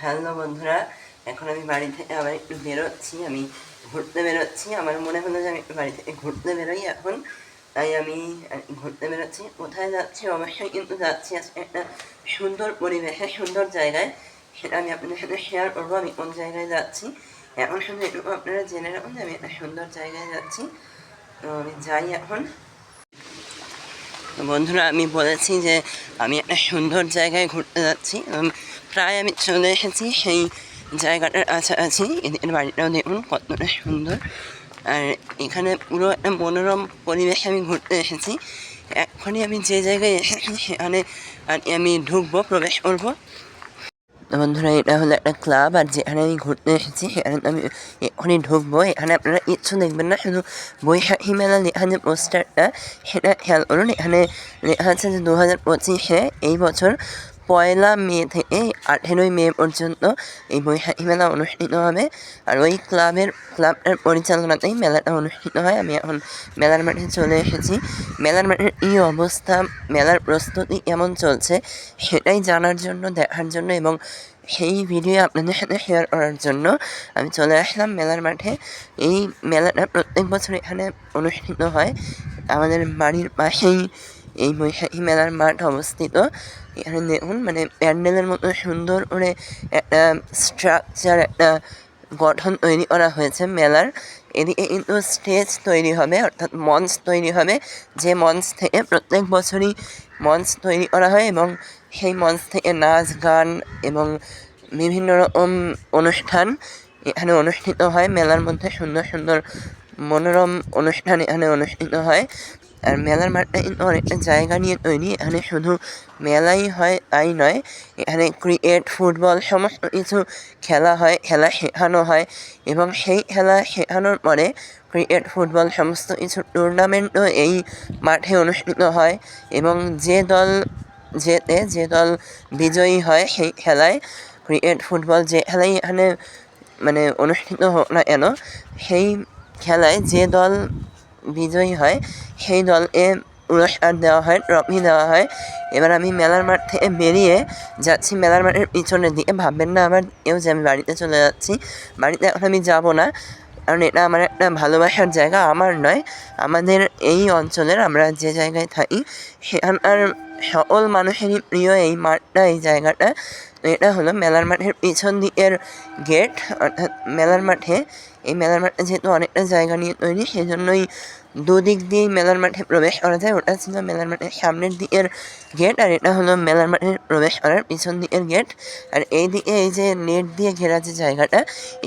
Hello বন্ধুরা, এখন আমি বাড়ি থেকে আবার একটু বেরোচ্ছি, আমি ঘুরতে বেরোচ্ছি, আমার মনে হলো যে আমি একটু বাড়ি থেকে ঘুরতে বেরোই এখন, তাই আমি ঘুরতে বেরোচ্ছি, কোথায় যাচ্ছি? অবশ্যই কিন্তু যাচ্ছি একটা সুন্দর পরিবেশে, সুন্দর জায়গায়, সেটা আমি আপনাদের সাথে শেয়ার করব, আমি কোন জায়গায় যাচ্ছি। এখন শুধু এটুকু আপনারা জেনে রাখুন যে আমি একটা সুন্দর জায়গায় যাচ্ছি, তো আমি যাই এখন। বন্ধুরা, আমি বলেছি যে আমি একটা সুন্দর জায়গায় ঘুরতে যাচ্ছি প্রায় আমি চলে এসেছি, সেই জায়গাটার কাছাকাছি এদের বাড়িটাও দেখুন কতটা সুন্দর। আর এখানে পুরো একটা মনোরম পরিবেশে আমি ঘুরতে এসেছি। এখনই আমি যে জায়গায় এসেছি, সেখানে আর আমি ঢুকবো, প্রবেশ করব। বন্ধুরা, এটা হলো একটা ক্লাব, আর যেখানে আমি ঘুরতে এসেছি, সেখানে আমি এখনই ঢুকবো। এখানে আপনারা কিচ্ছু দেখবেন না, শুধু বৈশাখী মেলা যে পোস্টারটা। সেটা খেয়াল করুন, এখানে লেখা আছে যে দু হাজার পঁচিশে এই বছর পয়লা মে থেকে আঠেরোই মে পর্যন্ত এই বৈশাখী মেলা অনুষ্ঠিত হবে আর ওই ক্লাবের ক্লাবটার পরিচালনাতেই মেলাটা অনুষ্ঠিত হয় আমি এখন মেলার মাঠে চলে এসেছি মেলার মাঠের এই অবস্থা মেলার প্রস্তুতি কেমন চলছে সেটাই জানার জন্য দেখার জন্য এবং সেই ভিডিও আপনাদের সাথে শেয়ার করার জন্য আমি চলে আসলাম মেলার মাঠে এই মেলাটা প্রত্যেক বছর এখানে অনুষ্ঠিত হয় আমাদের বাড়ির পাশেই এই মেলার মাঠ অবস্থিত। এখানে দেখুন মানে প্যান্ডেলের মতো সুন্দর করে একটা স্ট্রাকচার একটা গঠন তৈরি করা হয়েছে মেলার। এদিকে কিন্তু স্টেজ তৈরি হবে, অর্থাৎ মঞ্চ তৈরি হবে। যে মঞ্চ থেকে প্রত্যেক বছরই মঞ্চ তৈরি করা হয় এবং সেই মঞ্চ থেকে নাচ, গান এবং বিভিন্ন রকম অনুষ্ঠান এখানে অনুষ্ঠিত হয়। মেলার মধ্যে সুন্দর সুন্দর মনোরম অনুষ্ঠান এখানে অনুষ্ঠিত হয়। আর মেলার মাঠটা অনেকটা জায়গা নিয়ে তৈরি। এখানে শুধু মেলাই হয়, তাই নয়, এখানে ক্রিকেট, ফুটবল, সমস্ত কিছু খেলা হয়, খেলা শেখানো হয় এবং সেই খেলা শেখানোর পরে ক্রিকেট, ফুটবল সমস্ত কিছু টুর্নামেন্টও এই মাঠে অনুষ্ঠিত হয় এবং যে দল জেতে, যে দল বিজয়ী হয় সেই খেলায় ক্রিকেট, ফুটবল যে খেলাই এখানে মানে অনুষ্ঠিত হোক না কেন, সেই খেলায় যে দল বিজয়ী হয়। সেই দলকে পুরস্কার দেওয়া হয় ট্রফি দেওয়া হয়। এবার আমি মেলার মাঠ থেকে বেরিয়ে যাচ্ছি। মেলার মাঠের পিছনের দিকে। ভাববেন না আমার, কেউ যে আমি বাড়িতে চলে যাচ্ছি। বাড়িতে এখন আমি যাব না। কারণ এটা আমার একটা ভালোবাসার জায়গা, আমার নয়। আমাদের এই অঞ্চলের আমরা যে জায়গায় থাকি সেখানকার সকল মানুষেরই প্রিয় এই মাঠটা, এই জায়গাটা। এটা হলো মেলার মাঠের পিছন দিকের গেট, অর্থাৎ মেলার মাঠে। এই মেলার মাঠে যেহেতু অনেকটা জায়গা নিয়ে তৈরি সেই জন্যই দুদিক দিয়েই মেলার মাঠে প্রবেশ করা যায়। ওটা ছিল মেলার মাঠের সামনের দিকের গেট, আর এটা হলো মেলার মাঠে প্রবেশ করার পিছন দিকের গেট। আর এই দিকে এই যে নেট দিয়ে ঘেরা যে জায়গাটা,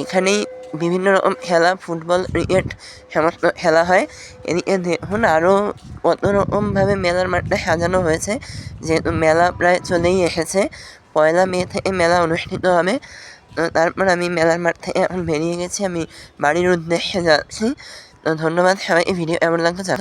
এখানেই বিভিন্ন রকম খেলা, ফুটবল, ক্রিকেট সমস্ত খেলা হয়। এদিকে দেখুন আরও কত রকমভাবে মেলার মাঠটা সাজানো হয়েছে। যেহেতু মেলা প্রায় চলেই এসেছে, পয়লা মে থেকে মেলা অনুষ্ঠিত হবে। তো তারপর আমি মেলার মাঠ থেকে এখন বেরিয়ে গেছি। আমি বাড়ির উদ্দেশ্যে যাচ্ছি। তো ধন্যবাদ সবাই ভিডিও এমন লাগতো।